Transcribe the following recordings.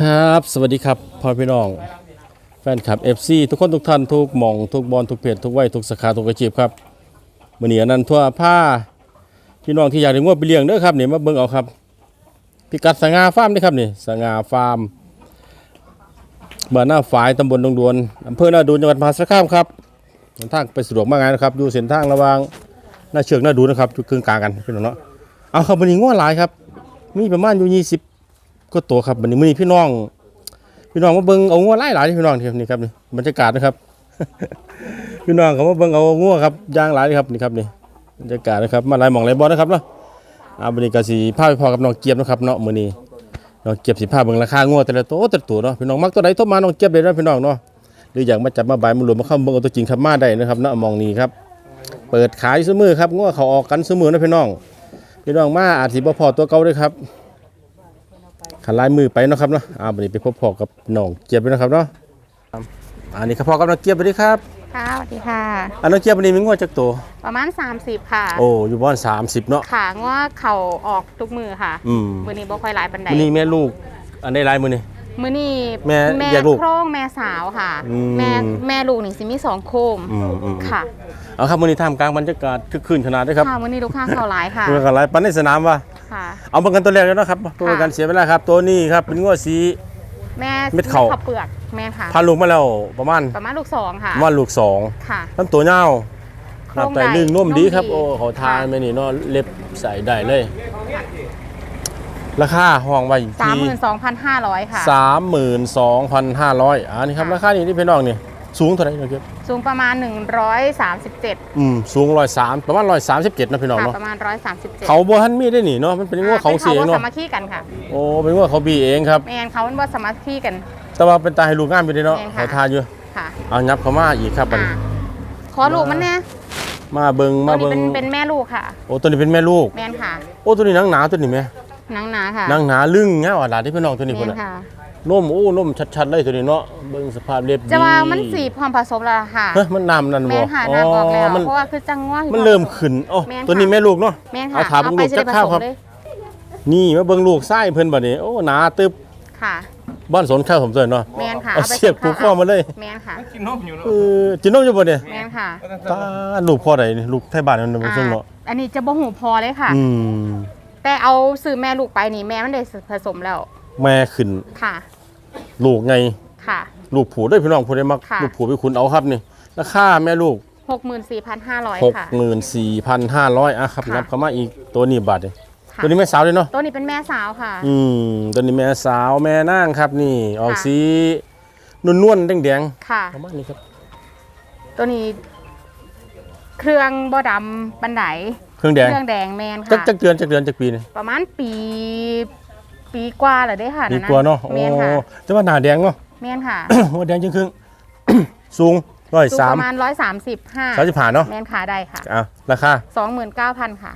ครับ สวัสดีครับพ่อพี่น้อง แฟนคลับ FC ทุกคนทุกท่านทุกหม่องทุกบอลทุกเพจทุกวัยทุกสาขาทุกอาชีพครับมื้อนี้อนันทั่วผ้าพี่น้องที่อยากได้งวดไปเลี้ยงเด้อครับนี่มาเบิ่งเอาครับพิกัดสง่าฟาร์มนี่ครับนี่สง่าฟาร์มบ้านหน้าฝายตำบลดงดวนอำเภอหน้าดูนจังหวัดมหาสารคามครับเดินทางไปสะดวกมากไงนะครับอยู่เส้นทางระหว่างหน้าเชือกหน้าดูนะครับอยู่ครึ่งกลางกันพี่น้องเนาะเอาครับวันนี้งวดหลายครับ มีประมาณอยู่20 ก็ตัวครับวันนี้มื้อนี้พี่น้อง พี่น้องมาเบิ่งเอางัวไล่หลายพี่น้องเที่นี่ครับนี่บรรยากาศนะครับ พี่น้องเขามาเบิ่งเอางัวครับย่างหลายครับนี่ครับนี่บรรยากาศนะครับมาหลายหม่องหลายบ่อนะครับเนาะอาวันนี้ก็สิพาพอกับน้องเกียบนะครับเนาะมื้อนี้น้องเกียบสิพาเบิ่งราคางัวแต่ละตัวแต่ละตัวเนาะพี่น้องมักตัวใดโทรมาน้องเกียบเลยนะพี่น้องเนาะหรืออยากมาจับมาบายมารวมมาเข้าเบิ่งเอาตัวจริงครับมาได้นะครับเนาะมองนี้ครับ เปิดขายซื้อมือครับงัวเขาออกกันซื้อมือนะพี่น้องพี่น้องมาอาจสิบ่พอตัวเก่าด้วยครับ ขันลายมือไปเนาะครับเนาะอ่าวันนี้ไปพบพอกับน้องเจี๊ยบด้วยนะครับเนาะอันนี้ครับพ่อกับน้องเจี๊ยบสวัสดีครับค่ะสวัสดีค่ะอันน้องเจี๊ยบวันนี้มีงวดจักตัวประมาณ 30 ค่ะ โอ้อยู่บ้านสามสิบเนาะขาว่าเข่าออกทุกมือค่ะอืมมือนี้บ่ค่อยหลายปันใดวันนี้แม่ลูก อันได้ลายมือนี่มือนี้แม่แม่แยกลูกโครงแม่สาวค่ะอืมแม่แม่ลูกนี่สิมีสองโคมอืมอืมค่ะเอาครับวันนี้ท่ามกลางบรรยากาศคึกคืนขนาดด้วยครับค่ะมือนี้ลูกค้าเข่าหลายค่ะเมื่อกันไรปันในสนามวะ ค่ะ เอาเบิ่งกันตัวแรกแล้วนะครับตัวประกันเสียเวลาครับ ตัวนี้ครับเป็นงวดสี แม่เม็ดเข่าเปลือกแม่ค่ะ พาลูกมาแล้วประมาณประมาณลูกสองค่ะ ประมาณลูกสองค่ะทั้งตัวเน่าโคหรน้างไตนึ่งใหญ่นุ่มดีครับนุ่มดีโอ้เขาทานค่ะไม่นี่เนาะเล็บใส่ได้เลย ราคาห้องไว้อยู่สามที่ หมื่นสองพันห้าร้อยค่ะ สามหมื่นสองพันห้าร้อยอ่านี่ครับ ค่ะ ราคานี้ที่พี่น้องนี่ สูงเท่าไหร่นะครับสูงประมาณ 137 อืมสูงร้อยสามประมาณร้อยสามสิบเจ็ดนะพี่น้องค่ะเนาะประมาณ 137เขาบัวฮันมีได้หนิเนาะมันเป็นงวดเขาเสียงเนาะเนาะสามัคคีกันค่ะโอ้เป็นงวดเขาบีเองครับแม่นเขาเป็นว่าสามัคคีกัน แต่ว่าเป็นตาให้ลูกงามอยู่ดีเนาะแม่นค่ะเขาทานอยู่ค่ะเอายับเขามาอีกครับมันอ่าขอลูกมันแน่มาเบิงตัมาวนี้เบิงเป็นเป็นแม่ลูกค่ะ โอ้ตัวนี้เป็นแม่ลูก แม่นค่ะโอ้ตัวนี้หนังหนาตัวนี้ไหมหนังหนาค่ะหนังหนาลึ่งเงี้ยอะหลานที่พี่น้องตัวนี้คแม่นนน่ะค่ะ นมโอ้นมชัดๆเลยตัวนี้เนาะเบิ่งสภาพเรียบดีจะว่ามันสีพร้อมผสมแล้วล่ะค่ะเฮ้ยมันน้ำนั่นแม่บ่นค่ะน้ำออกแล้วมันเพราะว่าคือจังว่ามันเริ่มขึ้นอ๋อแม่นค่ะตัวนี้แม่ลูกเนาะแม่นเอาค่ะถามลูกสิจักข้าวครับเลยนี่มาเบิ่งลูกไส้เพิ่นบัดนี้โอ้หนาตึบค่ะบ้านสนข้าวผมเจอเนาะแม่นค่ะเอาเอาไปเสียบส่ผูงกข้าวข้อมาเลยแม่นค่ะเออจินนมอยู่บ่เนี่ยแม่นค่ะตาลูกพ่อใดนี่ลูกไทยบ้านนั่นบ่ซึ่งเนาะอันนี้จะบ่หูพอเลยค่ะ อืมแต่เอาซื้อแม่ลูกไปนี่แม่มันได้ผสมแล้ว แม่ขึ้น ค่ะ ลูกไง ค่ะ ลูกผูด้วยพี่น้องผู้ใดมักค่ะ ลูกผูไปคุณเอาครับนี่ราคาแม่ลูก64,500ค่ะ64,500อะครับค่ะ นับเข้ามาอีกตัวนี้บาทนี่ค่ะตัวนี้แม่สาวเลยเนาะตัวนี้เป็นแม่สาวค่ะ อืมตัวนี้แม่สาวแม่นางครับนี่ ออกค่ะ สีนวลๆแดงค่ะ ๆประมาณนี้ครับตัวนี้ เครื่องบ่ดำบันไดเครื่องแดงเครื่องแดงแมนจักค่ะ จักเดือนจักเดือนจักปีนี่ประมาณปี ปีกว่าแล้วเด้ค่ะดีกว่าเนาะแมนโอ้ค่ะแต่ว่าหน้าแดงเนาะ แมนค่ะ หัวแดงจริงครึ่ง สูงร้อยสูงสามประมาณร้อยสามสิบห้าสามสิบห้าเนาะแมนค่ะได้ค่ะอะราคาสองหมื่นเก้าพันค่ะ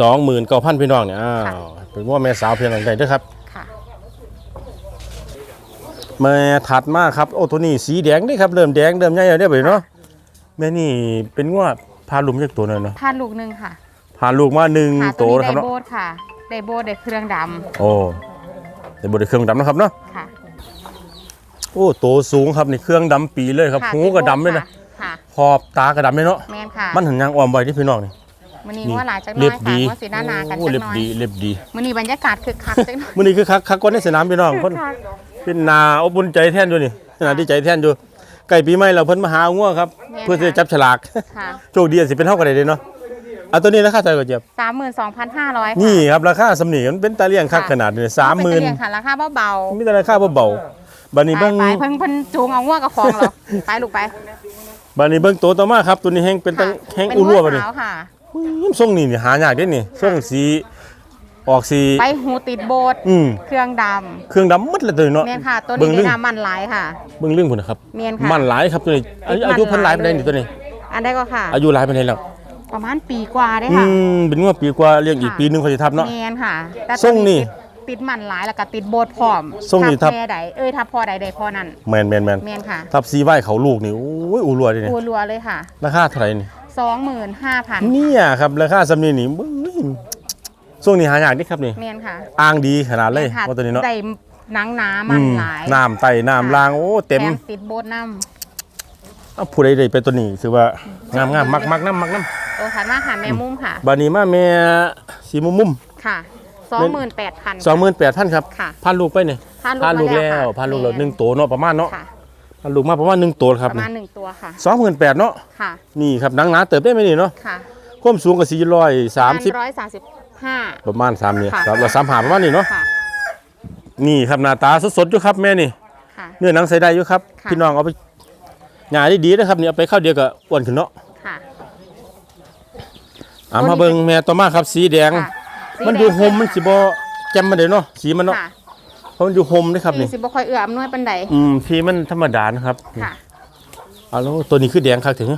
สองหมื่นเก้าพันพี่น้องเนี่ยอ้าค่ะวเป็นว่าแม่สาวเพียงหลังใดเด้วยครับ ค่ะ แม่ถัดมาครับโอ้ตัวนี้สีแดงนี่ครับเริ่มแดงเริ่มใหญ่แล้วเด้อไปเนาะแม่นี่เป็นว่าพาลุมจากตัวหน่อยเนาะทานลูกหนึ่งค่ะพาลูกมาหนึ่งค่ะโตตัวนะคนี้รับไดเนาะโบดค่ะ ไดโบดได้เครื่องดโอ้ แต่บริเครื่องดำนะครับเนาะำค่ะโอ้โตสูงครับนี่เครื่องดำปีเลยครับค่ะหูก็ดำเลยนะค่ะขอบตาก็ดำเลยเนาะแมนค่ะมันหันยางอ่อมไว้ที่พี่น้องนี่มันนี้ว่าหลายจักหน้เล็อบยค่ะดีว่าสีหน้าหนากันโอ้จักเล็บหน้อยดีเล็บดีมันนี้บรรยากาศคึกคักจักหน้อยมื้อนี้คือคักคักกว่าในสนามพี่น้องคนค่ะเป็นนาอบอุ่นใจแท่นอยู่นี่นาดีใจแท่นอยู่ใกล้ปีใหม่เราเพิ่นมาหางัวครับแม่นเพื่อจะจับฉลากค่ะโชคดีสิเป็นเท่ากันได้เนาะเอาตัวนี้ราคาเท่าไหร่ก็เจ็บสามหมื่นสองพันห้าร้อยนี่ครับราคาสำนีมันเป็นตาเลี่ยงคักขนาดนี้สามหมื่นค่ะราคาเบามีแต่ราคาเบาๆบัดนี้ๆไปเบิ่งไปเพิ่นเพิ่นจูงเอาง่วงกับฟองเหรอไปลูกไปบัดนี้เบิ่งตัวต่อมาครับตัวนี้แห้งเป็นตั้งค่ะแห้งเป็นอุรัวหับัดนี้ขาวค่ะอืมทรงนี่นี่หายากเด้นี่ทรงสีออกสีไปหูติดโบสถ์อืมเครื่องดเครื่องดำหมดเลยตัวนี้เนาะำเมียนค่ะตัวเบิ่นี้งลึ่ได้งน้ำมันหลายค่ะเบิ่งเรื่องพุ่นนะครับเมียนค่ะมันหลายครับตัวนี้อายุมันอายุเพิ่นหลายปานใดหลายนี่ตัวนี้ อันได้ก็ค่ะ อายุหลายปานใดแล้ว ประมาณปีกว่าได้อืค่ะมเป็นงวดปีกว่าเลี้ยงอีกค่ะปีหนึงเขาสิทับเนาะเมียนค่ะแต่ทรงนี่ติดติดมันหลายแล้วก็ติดโบสถ์พร้อมทรงนี่ทับ แม่ใดเอ้ยทับพอใดใดพอนั่นแม่นแม่นแม่นเมียนค่ะทับซีไว้เขาลูกนี่โอ้ยอูรัวดิเนี่ยอูรัวเลยค่ะ ราคาเท่าไหร่นี่สองหมื่นห้าพันเนี่ยครับราคาสำนีนี่เบิ่งช่วงนี้หายากนี่ครับนี่เมียนค่ะอ้างดีขนาดเลยแม่นค่ะว่าตัวนี้เนาะได้หนังหนามันหลายน้ำไต่น้ำลางโอ้เต็มแถติดโบสน้เอาผู้ใดได้เป็นตัวนี้ถือว่างามงามมักมักน้ำมักน้ำ ตัวถัดมาค่ะแม่มุมค่ะำบานี้มาแม่สีมุมมุมค่ะสองหมื่นแปดพันสองหมื่นแปดพันครับค่ะพันลูกไปเนี่ยพาพันลูกมาแล้วค่ะพันลูกแล้วหนึ่งตัวเนาะประมาณเนาะค่ะพันลูกมาประมาณหนึ่งตัวคปรับระมาณหนึ่งตัวค่ะสองหมื่นแปดเนาะค่ะนี่ครับหนังหนาเติบได้ไหมนี่เนาะค่ะความสูงกับสี่ร้อยสามสิบร้อยสามสิบห้าประมาณสามนี่ค่ะครับเราสามหาประมาณนี้เนาะค่ะนี่ครับหน้าตาสดๆอยู่ครับแม่นี่ค่ะเนื้อหนังใส่ได้อยู่ครับค่ะพี่น้องเอาไปหยาได้ดีนะครับนี่เอาไปเข้าวเดียวกับอ้วนขึ้นเนาะ ค่ะเอามาเบิ่งแม่ต่อมาครับสีแดง ค่ะสีมันแดงอยู่โฮมมันสิบ่แจ่มมาเด้เนาะสีมันเนาะค่ะเพราะมันอยู่โฮมเด้ครับสีนี่สิบ่ค่อยเอื้ออำนวยปันใดอืมที่มันธรรมดานะครับค่ะเอาแล้วตัวนี้คือแดงคักถึง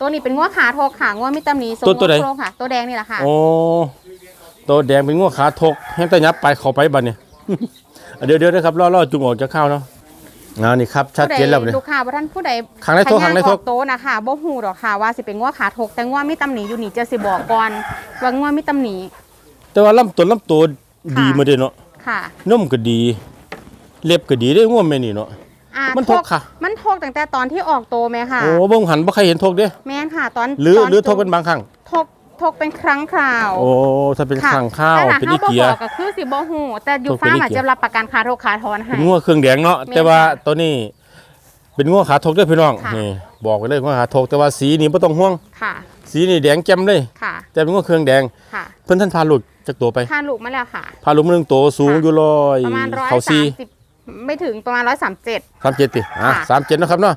ตัวนี้เป็นงัวขาทกค่ะงัวมีตำหนิทรงตัวตัวใดโครงค่ะ ตัวแดงนี่แหละค่ะโอ้ตัวแดงเป็นงัวขาทกแห้งแต่ยับไปเข้าไปบัดนี้เดี๋ยวเดี๋ยวนะครับล่อๆจุงออกจากข้าวเนาะ อ่านี่ครับชัดเจนแล้วผู้นี่ใลูกค้าบ่ท่านผู้ใดข้างในโทกข้างในโทกขย่ออโตะนะคะบ่ฮู้ดอกค่ะว่าสิเป็นงัวขาทกแต่งัวมีตำหนิอยู่นี่จะสิบอกก่อนว่างัวมีตำหนิ แต่ว่าลำต้นลำตัวดีมาเด้เนาะค่ะนมก็ดี เล็บก็ดีได้ง่วงแม่นี่เนาะ อ่ามันทกค่ะ มันทกตั้งแต่ตอนที่ออกโตแม่ค่ะ โอ้เบิ่งหันบ่ใครเห็นทกเด้ แม่นค่ะ ตอนหรือตนหรือทกเป็นบางครั้ง ทกทกเป็นครั้งคราวโอ้ถ้าเป็นค่ะข้างข้าวแต่ถ้าเป็นเฮาอีบ่เกียบอกก็คือสิบ่ฮู้แต่อยู่ทกเป็นฟาร์มอีอาจเกียจะรับประกันค่าโรคค่าถอนให้เป็นงัวเครื่องแดงเนาะแม่นแต่ว่าค่ะตัวนี้เป็นงัวขาทกเด้อพี่น้องค่ะนี่บอกไว้เลยงัวขาทกแต่ว่าสีนี่บ่ต้องห่วงค่ะ สีนี่แดงแจ่มเลยค่ะแต่เป็นงัวเครื่องแดงค่ะเพิ่นท่านพาลูกจากตัวไปทานลูกมาแล้วค่ะพาลูกมาหนึงตัวสูงค่ะอยู่ร้อยประมาณร้อยเขาสาซีมสิบไม่ถึงประมาณร้อยสามเจ็ดสามเจ็ดติอะค่ะสามเจ็ดนะครับเนาะ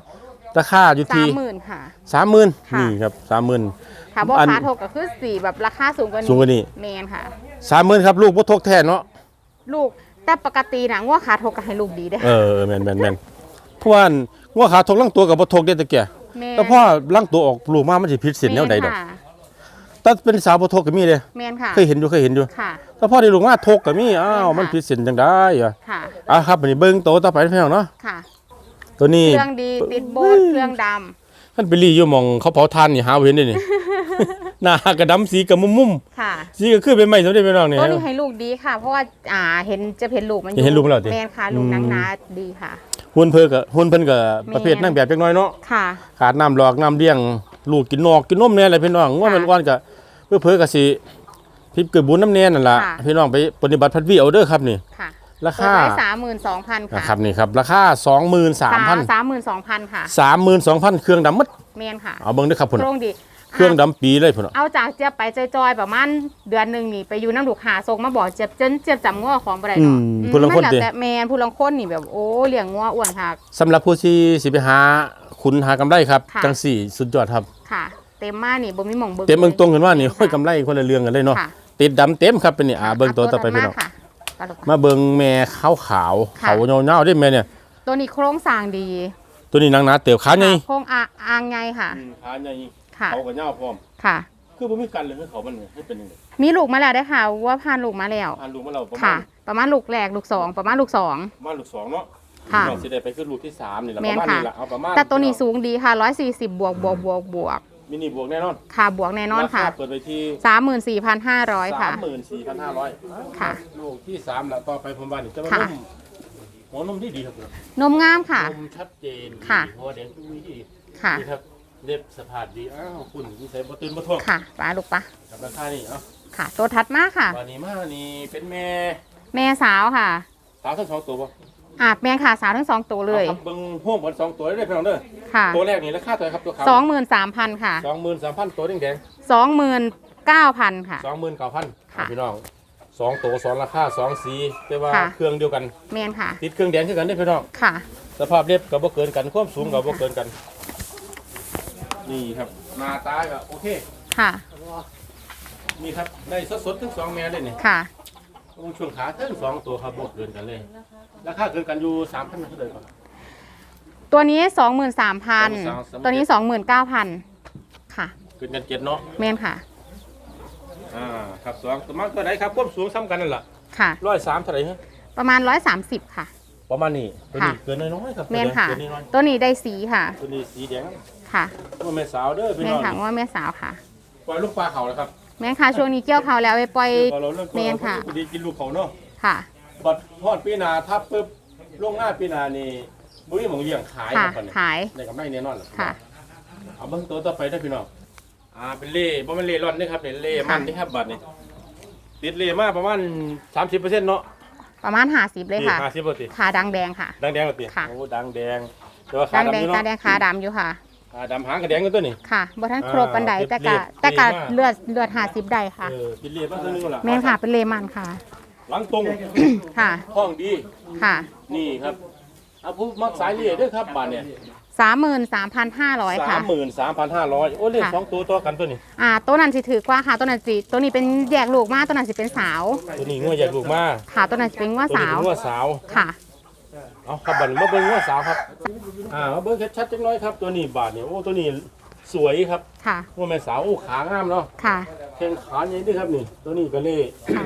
ราคาอยู่สาที่มหมื่นค่ะสามหมื่นค่ะนี่ครับสามหมื่น ค่ะบ่อันค้าทกก็คือสี่แบบราคาสูงกว่านี้สูงกว่านี้ แมนค่ะ สามหมื่นครับลูกบ่ทกแท้เนาะลูกแต่ปกตินะงัวขาทกก็ให้ลูกดีเด้เออแม่นแม่นแม่นเพราะว่างัวขาทกลังตัวกับบ่ทกได้ตะเกียแมนแต่พอลังตัวออกลูกมามันสิผิดศีลแนวใดดอกม่ค่ะแต่เป็นสาวบ่ทกก็มีเด้แมนค่ะเคยเห็นอยู่เคยเห็นอยู่ค่ะ แต่พอได้ลูกมาทกก็มีอ้าวแม่นค่ะมันผิดศีลจังได้อะค่ะอะครับอันนี้เบิ่งโตต่อไปพี่น้องเนาะค่ะตัวนี้ เครื่องดีติดโบสเครื่องด มันไปรีอยู่หม่องเขาเผาทานนี่หาบ่เห็นได้นี่ หน้ากระดำสีกับมุมำค่ะๆสีก็คือเป็นไม้สำเร็จพี่น้องนี่ตัวนี้ให้ลูกดีค่ะ เพราะว่าอ่าเห็นจะเห็นลูกมันอยู่จะเห็นลูกมันแล้วสิแมนค่ะลูกอืมหนังหนาดีค่ะ หุ่นเพิ่นก็หุ่นเพิ่นก็ประเภทแม่นนางแบบจักหน่อยเนาะ ค่ะ ขาดน้ำหลอกน้ำเลี้ยง ลูกกินนอกกินนมแน่อะไรพี่น้องว่ามันค่ะว่านก็เพื่อเพื่อก็สิพิบเกิดบุญน้ำแน่นั่นล่ะค่ะ พี่น้องไปปฏิบัติพัดวีเอาเด้อครับนี่ค่ะ ราเปิดคาไว้สามหมื่นสองพันค่ะนะครับนี่ครับราคา23,000สามหมื่นสองพันค่ะ32,000เครื่องดำหมดเมนค่ะเอาเบิ่งเด้อครับพุ่นโครงดีเครื่องดำปีเลยพุ่นเอาจากเจี๊ยบไปจอยๆประมาณเดือนหนึ่งนี่ไปอยู่น้ำดูกหาทรงมาบอกเจี๊ยบจนเจี๊ยบจำง้อของบ่ได้อืเนาะมอืมผู้ลางคนมัแล้วติแต่แมนผู้ลังคนนี่แบบโอ้เลี้ยงง้ออ้วนค่ะสำหรับผู้ที่สิไปหาคุณหากำไรครับค่ะจังสี่สุดยอดครับค่ะเต็มมานี่บ่มีหม่องเบิ่งเต็มเบิ่งตรงกันว่านี่ค่ะโอ้ยกำไรคนละเรื่องกันเลยเนาะค่ะติดดำเต็มครับเป็นนี่อ่าเบิ่งตัวต่อไปพี่น้อง ค่ะต่อไปมาเบิ่งแม่ขาวขาวๆค่ะ เขาเงาๆได้แม่เนี่ย ตัวนี้โครงสร้างดีตัวนี้นางหนาเตียวขาใหญ่ค่ะโครงอาอ่างไงค่ะ ขาใหญ่ค่ะ เขาก็เงาพร้อม ค่ะ คือบ่มีกันเลยคือเขามันให้เป็นยังไงมีลูกมาแล้วได้อค่ะว่าพานลูกมาแล้ว อ่านลูกมาเราประมาค่ะ ณประมาณลูกแรกลูกสองประมาณลูกสอง ประมาณลูกสองเนาะค่ะ น้องสิได้ไปขึ้นลูกที่สามนี่แหละแม่ประนมาณค่ะนี้แหละเอาประมาณแต่ตัวนี้สูงดีค่ะร้อยสี่สิบบวกบวกบวกบวก มินิบวกแน่นอนค่ะบวกแน่นอนค่ะ ราาเปิดไปที่สามหมื่นสี่พันห้าร้อยค่ะ สามหมื่นสี่พันห้าร้อยค่ะ ลูกที่สามแล้วต่อไปผมว่านี่จะมาค่ะ นุ่มหัวนมที่ดีครับผมนมงามค่ะ นมชัดเจนค่ะ หัวแดงตุ้ยดีค่ะ นี่ครับเล็บสะพาดดีอ้าวคุณนิสัยบ่ตื่นบ่ท่วงค่ะปลาลูกปลากับราคานี่เอ้าค่ะ ตัวถัดมาค่ะ วันนี้มานี่เป็นแม่แม่สาวค่ะ สาวทั้งสองตัวบ่ อะแม่ค่ะสาวทั้งสองตัวเลย อาครับเบิ่งห้องกันสองตัวได้พี่น้องเด้อค่ะตัวแรกนี่ราคาเท่าไหร่ครับตัวขาวสองหมื่นสามพันค่ะสองหมื่นสามพันตัวแดงสองหมื่นเก้าพันค่ะๆสองหมื่นเก้าพันค่ะพี่น้องสองตัวสองราคาสองสีแต่ว่าค่ะ เครื่องเดียวกันแมนค่ะ ติดเครื่องแดงคือกันได้อพี่น้อง ค่ะ สภาพเรียบกับบ่เกินกันความสูงกับบ่เกินกัน นี่ครับหน้าตาก็โอเค ค่ะ นี่ครับ ได้สดๆทั้งสองแม่เลยนี่ค่ะ ตรงช่วงขาทั้งสองตัวครับบ่เกินกันเลย ราคาเกินกันอยู่สามพันเท่าไหร่ก่อน ตัวนี้สองหมื่นสามพัน23,000 ตัวนี้สองหมื่นเก้าพันค่ะเกินกันเจ็ดเนาะแมนค่ะอ่า ครับสองตัวมันตัวไหนครับความสูงซ้ำกันนั่นแหละค่ะ ร้อยสามเท่าไหร่ฮะประมาณร้อยสามสิบค่ะ ประมาณนี้ตัวนี้ค่ะ เกินน้อยๆครับแมนค่ะตัวนี้น้อยตัวนี้ได้สีค่ะตัวนี้สีแดงค่ะตัวแม่สาวเด้อพี่แมน้นองค่ะว่าแม่สาวค่ะ ปล่อยลูกปลาเขาแล้วครับ แมนค่ะช่วงนี้เกี่ยวเขาแล้วไปปล่อย พอเราเลิกแม่นค่ะพอดีกินลูกเขาเนาะค่ะ บัดพอดปีหนาทับปุ๊บล่วงหน้าปีหนานี่บุ้ยหมองเลี้ยงขายค่ะครับบัดนี้ขายได้กำไรแน่นอนค่ะ เอาเบิ่งตัวต่อไปได้อพี่น้องอ่าเป็นเล่บ่แม่นเล่ร่อนนี่ครับเนี่ยเล่มันนี่ครับบัดนี้ติดเล่มาประมาณ30%เนาะประมาณหาสิบเลยค่ะห้าสิบเปอร์เซ็นต์ขาดังแดงค่ะ ดังแดงกว่าติค่ะ โอ้ดังแดงแต่ว่าขาดังดำแดองยู่ตาเนาะแดงขาดำอยู่ค่ะ ขาดำหางกระแดงกันตัวนี่ค่ะบ่ท่านครบปันใดอ่าแต่กะเรียบแต่กะเรียบมาก เลือดเลือดหาสิบได้ค่ะ เออติดเล่มาตัวนึงล่ะแม่นค่ะเป็นเลมันค่ะ หลังตรงค่ะ ห้องดีค่ะนี่ครับเอาผู้มักสายเล่เด้วยครับบัดเนี่ยสามหมื่นสามพันห้าร้อยสาค่ะ มหมื่นสามพันห้าร้อยโอ้เล่ค่ะ สองตัวต่อกันตัวนี้ อ่าตัวนั้นสิถือกว่าค่ะตัวนั้นสิตัวนี้เป็นแยกลูกมาตัวนั้นสิเป็นสาว ตัวนี้งัวอยากลูกมาค่ะตัวนั้นสิเป็นว่าตัวนี้สาวเป็นงัวสาว ค่ะ เอาครับบัดนี้มาเบิ่งงัวสาวครับอ่ามาเบิ่งชัดๆจังน้อยครับตัวนี้บาดเนี่ยโอ้ตัวนี้สวยครับค่ะงัวแม่สาวโอ้ขางามเนาะค่ะ แข้งขาใหญ่ด้วยครับนี่ ตัวนี้ก็เล่ค่ะ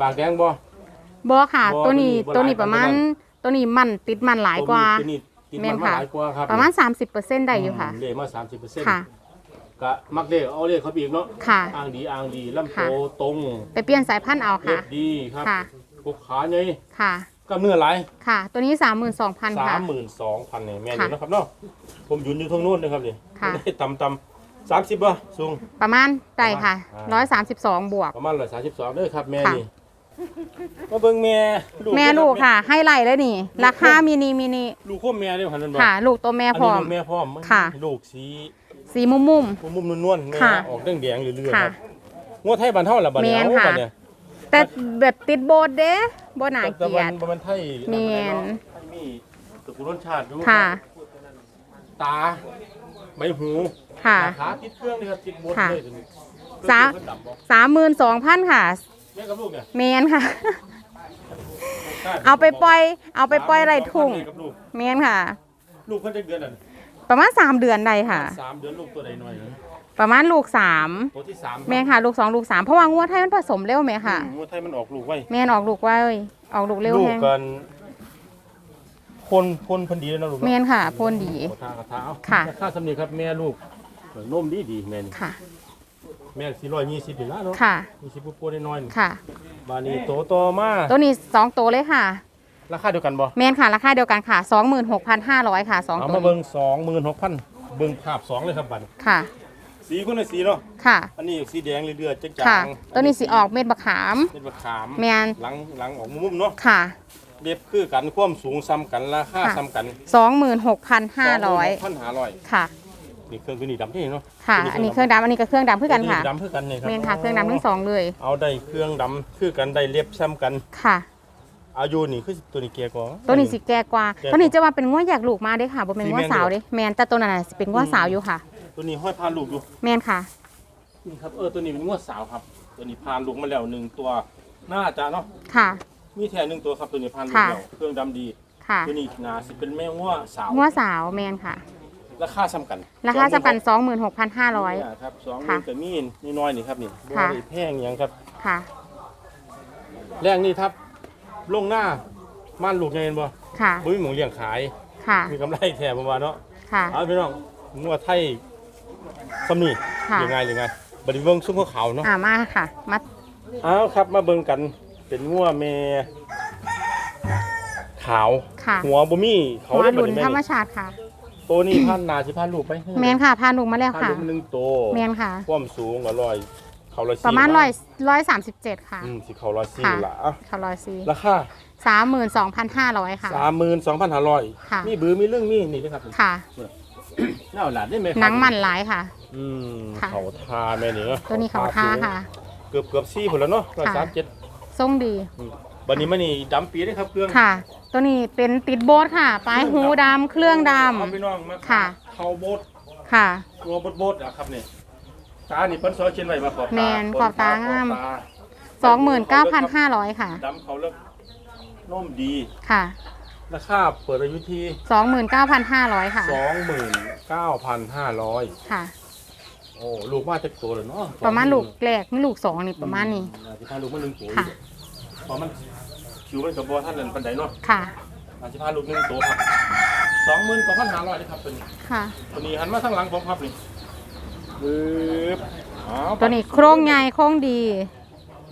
ปากแดงบ่ บอค่ะ บ่ตัวนี้บ่ตัวนี้หลายประมาณปานนั้นตัวนี้มันติดมันหลายกว่า ตัวนี้ติดแม่มันนมาค่ะ หลายกว่าครับประมาณ 30%ได้อยู่ค่ะมเล่มาสามสิบเปอร์เซ็นต์ค่ะ ก็มักเล่เอาเล่เขาปีกเนาะค่ะ อ่างดีอ่างดีลำโตค่ะ ตรงไปเปลี่ยนสายพันธุ์เอาเล็ค่ะ บดีครับค่ะ พวกขาใหญ่ค่ะ กล้ามเนื้อหลายค่ะ ตัวนี้ 32,000สาค่ะ มหมื่นสองพันเนี่ยแม่นอค่ะยู่นะครับเนาะผมยืนอยู่ทางโน้นนะครับนี่ค่ะ ได้ต่ำต่ำสามสิบบ่สูง ประมาณได้ค่ะอ่า132 บวก ประมาณร้อยสามสิบสองเด้อครับแม่ค่ะ นี่มาเบิ่งแม่แม่ลูกค่ะ ให้ไล่เลยนี่ ราคามินิมินิลูกโคมแม่เด้อหันนั่นบ่ค่ะ ลูกตัวแม่อันพร้นี้อมลูกแม่พร้อมค่ะ ลูกสีสีมุมมุม มุมๆนวลๆแม่ค่ะออกแดงๆเรื่อยๆค่ะครับงวดไทยบ้านเฮาล่ะบัดนี้แม่นเอาค่ะ บัดเนี่ยๆ แต่แบบติดโบสถ์เด้บ่น่าแต่เกลีวัยนดบ่มันไทยแม่นมีตระกูลรสชาติอยู่ค่ะ ตาใบหูค่ะขาติดเครื่องเลยครับติดบดค่ะเลยตัวนี้สามเครื่องติดเพิ่นดับบ่32,000ค่ะแม่กับลูกเนี่ยแมนค่ะ เอาไปปล่อย เอาไปปล่อยไรทุ่งกับลูกแมนค่ะ ลูกเพิ่นจะเดือนอะประมาณ3เดือนได้ค่ะสามเดือนลูกตัวใดหน่อยนะ ประมาณลูกตัวที่สาม3แมนค่ะ ลูก2ลูก3เพราะว่างัวไทยมันผสมเร็วไหมค่ะงวดไทยมันออกลูกไว้แมนออกลูกไว้ออกลูกเร็วลูกแฮงกันคนคนเพันดีเลยนะลูกแมนค่ะโพนดีขอทากระทาเอาค่ะค่าสำนีครับแม่ลูกเออนมดีดีๆแม่นี่ค่ะ แม่สี่ร้อยยี่สิบอยู่แล้วเนาะค่ะยี่สิบปุ๊บๆน้อยๆนี่ค่ะบานี้โตโตมาตัวนี้2ตัวเลยค่ะราคาเดียวกันบ่แมนค่ะราคาเดียวกันค่ะ 26,500 ค่ะ2เอาตัวมานี้เบิ่งสองหมื่นหกพันเบิ่งภาพสองเลยครับบัดนี้ค่ะ สีคนละสีเนาะ ค่ะ อันนี้สีแดงเรื่อยๆจางๆค่ะ ตัวนี้สิออกเม็ดบะขาม เป็นมะขามแมนหลังหลังออกมุมๆเนาะค่ะเล็บคือกันความสูงซ้ำกันราคาค่ะ ซ้ำกัน26,500 พันหาร้อยค่ะ นี่เครื่องตัวนี้ดำที่เนาะค่ะ อันนี้เครื่องดำอันนี้ก็เครื่องดำเพื่อกันค่ะ ดำเพื่อกันเนี่ยครับเมนค่ะ เครื่องดำทั้งสองเลย เอาได้เครื่องดำคือกันได้เล็บซ้ำกัน ค่ะ อายุนี่คือตัวนี้เกียร์กว่า ตัวนี้สิแก่กว่า แก่กว่าตัวนี้จะว่าเป็นง้วอยากลูกมาเด้อค่ะบ่เป็นสีง้วแม่นสาวอยู่เด้แมนแต่ตัวนั้นน่ะสิเป็นง้วสาวอยู่ค่ะ ตัวนี้ห้อยพานลูกอยู่แมนค่ะ นี่ครับเออตัวนี้เป็นงวดสาวครับ ตัวนี้พานลูกมาแล้วหนึ่งตัวน่าจะเนาะค่ะ มีแท้หนึ่งตัวครับตัวนี้พานลูกค่ะ แล้วเครื่องดำดี ค่ะตัวนี้นาสิเป็นแม่ง้วสาวง้วสาวแมนค่ะ ราคาซ้ำกันราคาจำกันนี่26,500 ครับสองหค่ะมื่นกับมีนนี่น้อยนี่ครับนี่บ่ค่ะ ได้แพงหยังครับ ค่ะ แรงนี่ครับลงหน้าม่านลูกยังเห็นบ่ค่ะ บ่มีหมูเลี้ยงขาย ค่ะ มีกำไรแท้ประมาณเนาะค่ะ เอาพี่น้องงัวไทย สำนีค่ะ ยังไงยังไงบัดนี้เบิ่งซุ้มขาวๆเนาะอ่ามาค่ะ มาเอาครับมาเบิ่งกันเป็นงัวแม่ขาว ค่ะหัวบ่มีเขาหัวได้หบัดลุนนี้ธรรมแม่นี่ชาติค่ะ ตัวนี้พันนาสิพันลูกไปแมนค่ะ พาลูกมาแล้วพันค่ะ ลูกหนึงโตแมนค่ะ ความสูงก็ร้อยเขาร้อยสี่ประมาณร้อยร้อยสามสิบเจ็ดค่ะ อืมสิเขาร้อยสี่ค่ะ ละอะค่ะร้อยสี่ราคาสามหมื่นสองพันห้าร้อยค่ะ สามหมื่นสองพันห้าร้อยค่ะ มีบือมีเรื่องมีนี่นะครับค่ะน่า เอาหลานได้ไหมครับหนังมันหลายค่ะ อืมค่ะ เขาทาแม่นี่เนาะตัวนี้เขาทาค่ะ เกือบเกือบสี่ผลแล้วเนาะร้อยสามเจ็ดทรงดีบันนี้มันนี่ดำปีได้ครับเครื่องค่ะ ตัวนี้เป็นติดโบสค่ะ ปลายหูดำเครื่องดเอาพี่น้องมาค่ะ เขาโบดำค่ะ ตัวโบดโบดอะครับนี่ตานี่เพิ่นซอยเชียนไว้มาขอบตาแม่นขอบตางาม ขอบตสองหมื่นเก้าพันห้าร้อยค่ะ ดำเขาเลิกนุ่มดีค่ะ ราคาเปิดอายุที่สองหมื่นเก้าพันห้าร้อยค่ะ สองหมื่นเก้าพันห้าร้อยค่ะ โอ้ลูกมาจากตัวเลยเนาะประมาณลูกแรกไม่ลูกสองนี่ประมาณนี้อาจจะพาลูกมาหนึ่งตัวค่ะ เพราะมันคิวมันกับบอท่านนั่นปันไดเนาะค่ะ อาจจะพาลูกหนึ่งตัวครับสองหมื่นกว่าพันห้าร้อยเลยครับตัวนี้ค่ะ ตัวนี้หันมาทางหลังผมครับนี่ปึ๊บอ้าตัวนี้โครงใหญ่โครงดี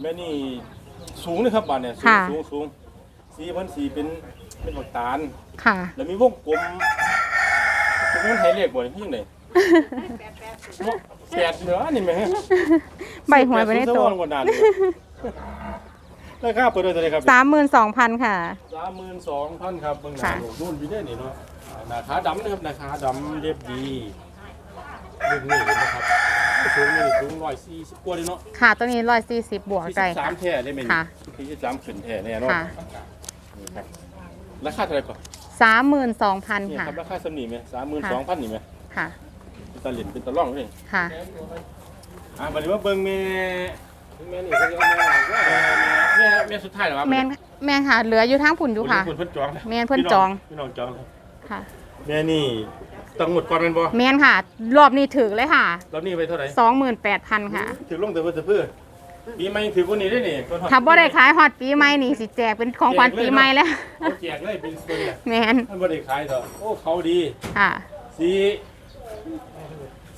แม่นี่สูงเลยครับบานเนี่ยสูงค่ะ สูงสูงสีเพิ่นสีเป็น เป็นหมกตาล ค่ะ แล้วมีวงกลมเป็นมันไทยเรียกบ่นี่ยังไงแปดเหนือนี่แม่ใบหวยไปในตัวแปดศูนย์สองกว่าดานเลยราคาเปิดด้วยเท่าไหร่ครับสามหมื่นสองพันค่ะสามหมื่นสองพันครับเบิ่งหน้าค่ะโลกนู่นอยู่ได้นี่เนาะหน้าขาดำนะครับหน้าขาดำเรียบดีเรื่องนี้เลยนะครับสูงนี่สูงร้อยสี่สิบกว่าเลยเนาะค่ะตัวนี้ร้อยสี่สิบบวกสี่ใจสิบสาค่ะมแท้ได้ไหมค่ะสี่สิบสามขึ้นแท้แน่เนอนค่ะนี่ค รับราคาเท่าไหร่ก่อนสามหมื่นสองพันเนี่ยค่ะ ครับราคาสำนีไหมสามหมื่นสองพันนี่ไหมค่ะ เป็นตะเหรียญเป็นตะล่องนี่ค่ะ อะวันนี้ว่าเบิ่งแม่แม่นี่เขาจะเอาแม่แม่แม่แม่สุดท้ายเหรอครับแมนแมนค่ะ เหลืออยู่ทั้งผุนอยู่ค่ะณเพิ่นจองแม่นเพิ่นจอง พี่น้องจองค่ะ แม่นี่ต้องหมดก่อนแม่นบ่แมนค่ะ รอบนี้ถึกเลยค่ะรอบนี้ไปเท่าไหร่สองหมื่นแปดพันค่ะถือลงแต่เพื่อเพื่อ ปีใหม่ถือคนนี้ได้นี่คนฮอดถ้าบ่ได้ขายฮอตปีใหม่นี่สิแจกเป็นของขวัญปีใหม่แล้วเขาแจกเลยเป็นตัวเนี่ยแมนท่านบ่ได้ขายเถอะโอ้เขาดี ค่ะ สี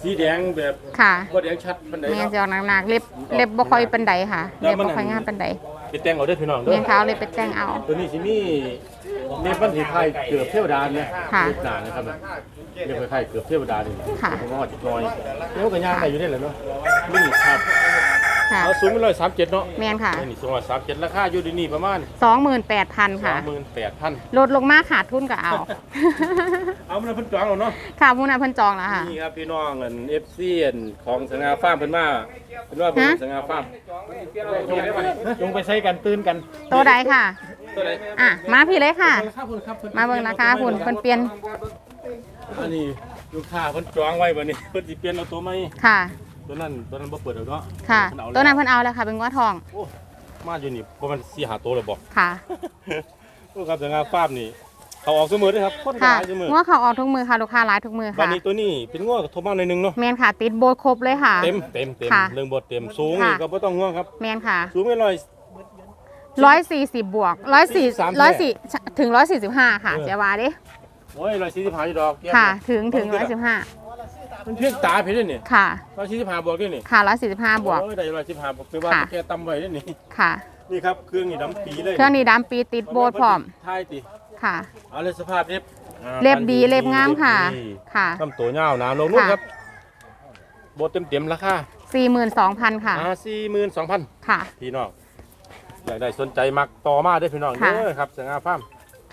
สีแดงแบบค่ะบ่แดงชัดปานใดแมนเนาะ จะออกหนักๆเล็บเล็บบ่ค่อยปันใดค่ะแล้วเล็บมัน บ่ค่อยงามปันใดไปแต่งเอาเด้อพี่น้องแมเด้อนขาวเลยไปแต่งเอา ตัวนี้สิมีเนบันทีไทยเกือบเทวดาเนี่ยค่ะเรียบหนานะครับเรียกคล้ายๆเกือบเทวดานี่ค่ะ ผมว่าจิตน้อยแล้วก็ย่างได้อยู่ได้แหละเนาะนี่ครับ ค่ะ เอาสูงไปร้อยสามเจ็ดเนาะแมนค่ะ นี่สูงร้อยสามเจ็ดราคาอยู่ที่นี่ประมาณสองหมื่นแปดพันสอค่ะ งหมื่นแปดพันลดลงมาขาดทุนก็เอา เอามันเพิ่นจองแล้วเนาะ ค่ะผู้นั้นเพิ่นจองแล้วค่ะ นี่ครับพี่น้องเงินเอฟซีของสง่าฟาร์มเพิ่นมาเพิ่นว่าเพิ่นฮะ สง่าฟาร์มจงไปใช้กันตื่นกันตัวใดค่ะ ตัวไหนอะ มาพี่เลยค่ะราคาเพิ่นครับพิ่นมาเบิ่งราคาหุ่นเพิ่นเปลี่ยนอันนี้ลูกค้าเพิ่นจองไว้บัดนี้เพิ่นสิเปลี่ยนเอาตัวใหม่ค่ะ ตัวนั้นตัวนั้นบ่เปิดเอาเนาะค่ะเพิ่เอาตัวนั้นเพิ่นเอาแล้วค่ะ เป็นงัวทองโอ้มาอยู่นี่ประมาณ4-5ตัวแล้วบ่ค่ะ โอ้ครับสง่าฟาร์มนี่เขาออกเสมอเด้อครับคนก็ค่ะหลายเสมองัวเขาออกทุกมือค่ะลูกค้าหลายทุกมือบัดค่ะนี้ตัวนี้เป็นง้อกับโทรมาหน่อยหนึงเนาะแมนค่ะ ติดโบสครบเลยค่ะ เต็มเต็มเต็มค่ะเรื่องบทเต็มสูงค่ะ นี่ก็บ่ต้องห่วงครับ แมนค่ะสูงไม่ร้อย ร้อยสี่สิบบวกร้อยสี่43ร้อยสี่ถึงร้อยสี่สิบห้าค่ะเออ เจ้าวาดิโอ้ยร้อยสี่สิบห้าอยู่ดอกเกี่ยวค่ะนะถึงถึงร้อยสิบห้า มันเพียงตาเพียงเด้นี่ค่ะร้อยสี่สิบห้าบวกด้วยนี่ค่ะร้อยสี่สิบห้าบวกโอ้ยได้ร้อยสิบห้าบวกไปว่าค่ะแค่ตำไว้ด้วยนี่ค่ะ นี่ครับเครื่องนี่ดำปีเลย เครื่องนี้ดำปีติดโบสพร้อมท้ายติค่ะ เอาเลยสภาพเรียบอ่าเล็บดีเล็บงามค่ะเล็บดีค่ะลำตัวเงาวหนาลงนู่นค่ะครับบทเต็มเต็มๆราคาสี่หมื่นสองพันค่ะอ่าสี่หมื่นสองพันค่ะ พี่น้องอยากได้สนใจมักต่อมาได้อพี่น้องค่ะเด้อครับสง่าฟาร์ม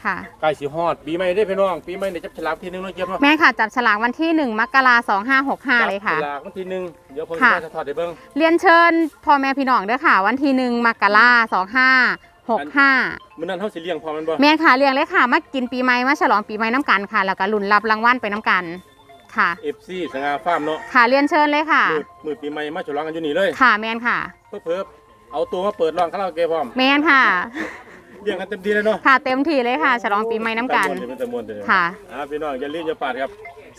ค่ะ ใกล้สิฮอด ปีใหม่ได้อพี่น้อง ปีใหม่เดี๋ยวจับฉลากทีหนึงเนาะเจี๊ยบเนาะแม่ค่ะจับฉลากวันที่หนึ่งมกราสองห้าหกห้าเลยค่ะ จับฉลากวันที่หนึ่งเดี๋ยวผมค่ะจะถอดได้เบิ่งเรียนเชิญพ่อแม่พี่น้องเด้อค่ะ วันที่หนึ่งมกราสองห้าหกห้ามื้อนั้นเฮาสิเลี้ยงพอมันบ่แม่ค่ะเรียงเลยค่ะมากินปีใหม่มาฉลองปีใหม่น้ำกันค่ะ แล้วก็ลุ้นรับรางวัลไปน้ำกันค่ะ FC สง่าฟาร์มเนาะค่ะเรียนเชิญเลยค่ะ มือมือปีใหม่มาฉลองกันอยู่นี่เลยค่ะแมนค่ะ เพิ่มเอาตัวมาเปิดร้องคาราโอเกะพร้อม แมนค่ะ เลี้ยงกันเต็มที่เลยเนาะค่ะเต็มที่เลยค่ะฉลองปีใหม่น้ำกันเป็นตะมวนเป็นตะมวนค่ะ อ่าพี่น้องอย่าลืมอย่าปาดครับ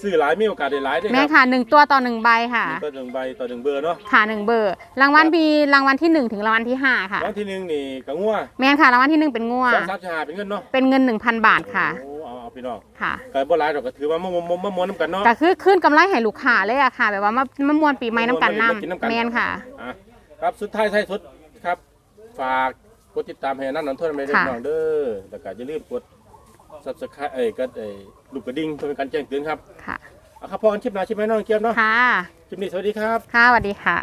ซื้อหลายมีโอกาสได้หลายเด้วยแม่ครับค่ะหนึ่งตัวต่อหนึ่งใบค่ะต่อหนึ่งใบต่อหนึ่งเบอร์เนาะค่ะหนึ่งเบอร์ รางวัลมีรางวัลที่หนึ่งถึงรางวัลที่ห้าค่ะ รางวัลที่หนึ่งนี่กะงัวแม่นค่ะรางวัลที่หนึ่งเป็นงัวสองสามชาเป็นเงินเนาะเป็นเงินหนึ่งพันบาทค่ะโอ้เอาเอาพี่น้องค่ะ ก็บ่หลายดอกก็ถือว่ามามามามามวนน้ำกันเนาะ ก็คือขึ้นกำไรให้ลูกค้าเลยอะค่ะ แบบว่ามามามวนปีใหม่น้ำกันมากินน้ำกันนำแมนค่ะ อะครับสุดท้ายท้ายสุดครับ ฝาก กดติดตามให้นั่นนันทนไม่ได้ค่ะน้องเด้อแล้วก็อย่าลืมกด subscribe เอ้ยก็เอ้ยลูกกระดิ่งเพื่อเป็นการแจ้งเตือนครับค่ะเอาครับพอกันคลิปหน้าใช่ไหมน้องเกียบเนาะค่ะคลิปนี้สวัสดีครับ ค่ะสวัสดีค่ะ